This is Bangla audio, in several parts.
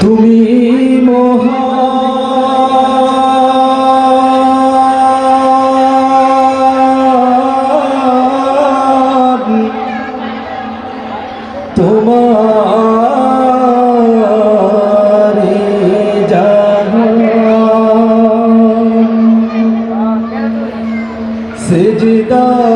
তুমি মহান। তোমার সেজদা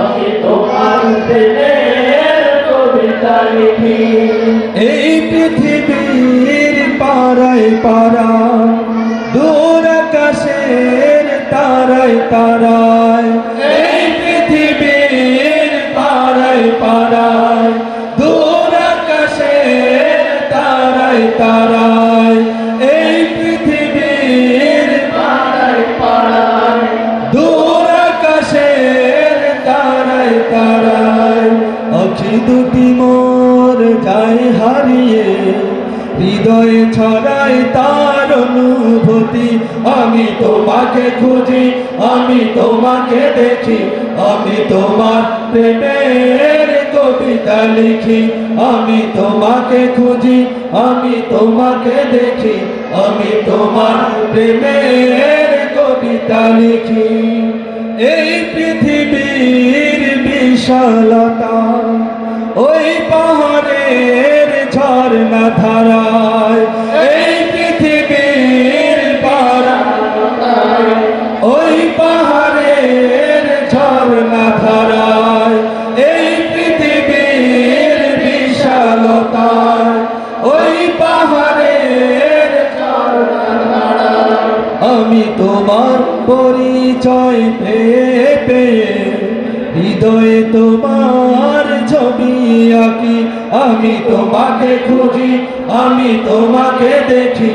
আমি তোমার প্রেমের কবিতা লিখি। এই পৃথিবীর পাড়ায় পাড়া দূর আকাশের তারায় তারায়। অখি দুটি মোর যায় হারিয়ে হৃদয়ে ছড়ায় তার অনুভূতি। আমি তোমাকে খুঁজি, আমি তোমাকে দেখি, আমি তোমার প্রেমের কবিতা লিখি। আমি তোমাকে খুঁজি, আমি তোমাকে দেখি, আমি তোমার প্রেমের কবিতা লিখি। এই পৃথিবীর বিশালতা ওই পাহাড়ের ঝর্ণা ধারায়, এই পৃথিবীর ওই পাহাড়ের ঝর্ণা ধারায়, এই পৃথিবীর বিশালতায়, ওই পাহাড়ের আমি তোমার পরিচয় পেয়ে পেয়ে, হৃদয়ে তোমার ছবি আঁকি, আমি তোমাকে খুঁজি, আমি তোমাকে দেখি,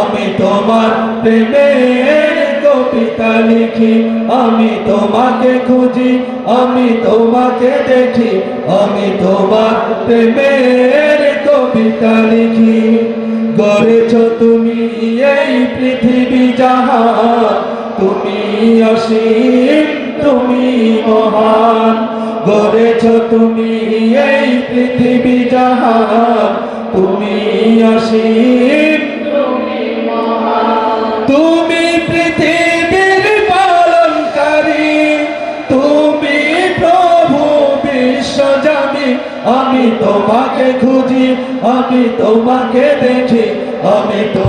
আমি তোমার প্রেমের কবিতা লিখি, আমি তোমাকে খুঁজি, আমি তোমাকে দেখি, আমি তোমার প্রেমের কবিতা লিখি। গড়েছ তুমি এই পৃথিবী যাহা, তুমি অসীম, তুমি মহান। গড়েছ তুমি এই পৃথিবী যাহা তুমি অসীম। পৃথিবীর পালনকারী। তুমি আমি তোমাকে খুঁজি, আমি তোমাকে দেখি, আমি তো